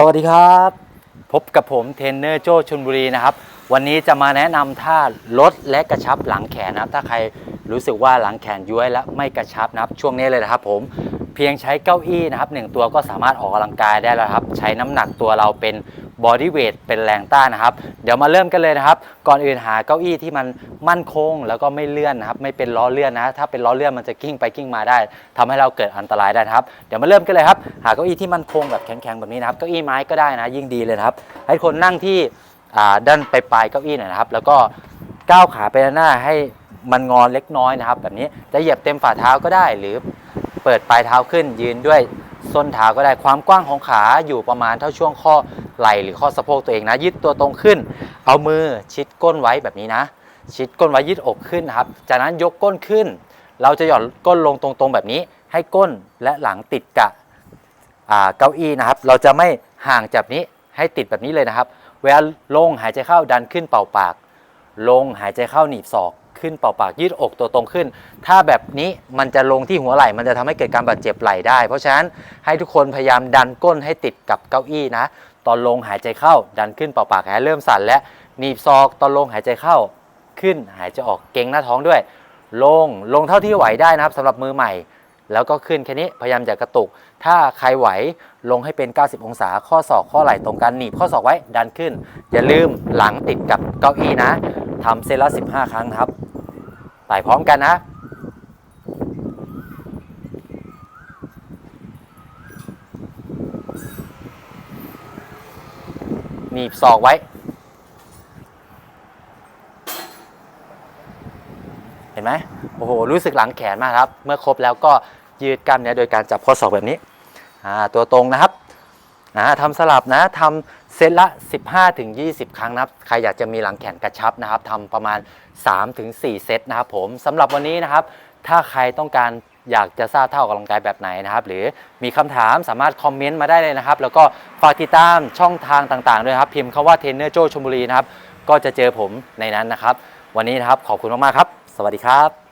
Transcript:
สวัสดีครับ พบกับผมเทรนเนอร์โจชนบุรีนะครับ วันนี้จะมาแนะนำท่าลดและกระชับหลังแขนนะครับ ถ้าใครรู้สึกว่าหลังแขนย้วยและไม่กระชับนะครับ ช่วงนี้เลยนะครับผม พียงใช้เก้าอี้นะครับหนึ่งตัวก็สามารถออกกำลังกายได้แล้วครับ ใช้น้ำหนักตัวเราเป็นบอดี้เวทเป็นแรงต้านนะครับ เดี๋ยวมาเริ่มกันเลยนะครับ ก่อนอื่นหาเก้าอี้ที่มันมั่นคงแล้วก็ไม่เลื่อนนะครับ ไม่เป็นล้อเลื่อนนะ ถ้าเป็นล้อเลื่อนมันจะกิ้งไปกิ้งมาได้ทำให้เราเกิดอันตรายได้นะครับ เดี๋ยวมาเริ่มกันเลยครับ หาเก้าอี้ที่มั่นคงแบบแข็งๆแบบนี้นะครับ เก้าอี้ไม้ก็ได้นะ ยิ่งดีเลยครับ ให้คนนั่งที่ด้านปลายเก้าอี้หน่อยนะครับ แล้วก็ก้าวขาไปด้านหน้าให้มันงอเล็กน้อยนะครับ แบบนี้จะเหยียบเต็มฝ่าเท้าก็ได้หรือ เปิดปลายเท้าขึ้นยืนด้วยส้นเท้าก็ได้ความกว้างของขาอยู่ประมาณเท่าช่วงข้อไหล่หรือข้อสะโพกตัวเองนะยืดตัวตรงขึ้น เอามือชิดก้นไว้แบบนี้นะ ชิดก้นไว้ยืดอกขึ้นครับ จากนั้นยกก้นขึ้น เราจะหย่อนก้นลงตรงๆแบบนี้ ให้ก้นและหลังติดกับเก้าอี้นะครับ เราจะไม่ห่างจากนี้ให้ติดแบบนี้เลยนะครับ เวลาลงหายใจเข้าดันขึ้นเป่าปาก ลงหายใจเข้าหนีบศอก ขึ้นเป่าปากยืดอกตัวตรงขึ้น ถ้าแบบนี้มันจะลงที่หัวไหล่ มันจะทำให้เกิดการบาดเจ็บไหล่ได้ เพราะฉะนั้นให้ทุกคนพยายามดันก้นให้ติดกับเก้าอี้นะ ตอนลงหายใจเข้า ดันขึ้นเป่าปากหายเริ่มสั่นและหนีบศอกตอนลงหายใจเข้าขึ้นหายใจออกเก่งหน้าท้องด้วย ลงลงเท่าที่ไหวได้นะครับสำหรับมือใหม่ แล้วก็ขึ้นแค่นี้พยายามอย่ากระตุก ถ้าใครไหวลงให้เป็น 90 องศาข้อศอกข้อไหล่ตรงกันหนีบข้อศอกไว้ดันขึ้น อย่าลืมหลังติดกับเก้าอี้นะทำเซตละ15 ครั้งครับ ไปพร้อมกันนะ หนีบศอกไว้ เห็นไหมโอ้โห รู้สึกหลังแขนมากครับ เมื่อครบแล้วก็ยืดกล้ามเนื้อโดยการจับข้อศอกแบบนี้อ่าตัวตรงนะครับอ่าทำสลับนะทำ เซตละ 15ถึง20 ครั้งนะครับ ใครอยากจะมีหลังแขนกระชับนะครับทำประมาณ3ถึง4เซตนะครับผมสำหรับวันนี้นะครับ ถ้าใครต้องการอยากจะทราบเท่ากับกำลังกายแบบไหนนะครับ หรือมีคำถามสามารถคอมเมนต์มาได้เลยนะครับ แล้วก็ฝากติดตามช่องทางต่างๆด้วยนะครับ พิมพ์คาว่าเทรนเนอร์โจชลบุรีนะครับ ก็จะเจอผมในนั้นนะครับ วันนี้นะครับขอบคุณมากๆครับ สวัสดีครับ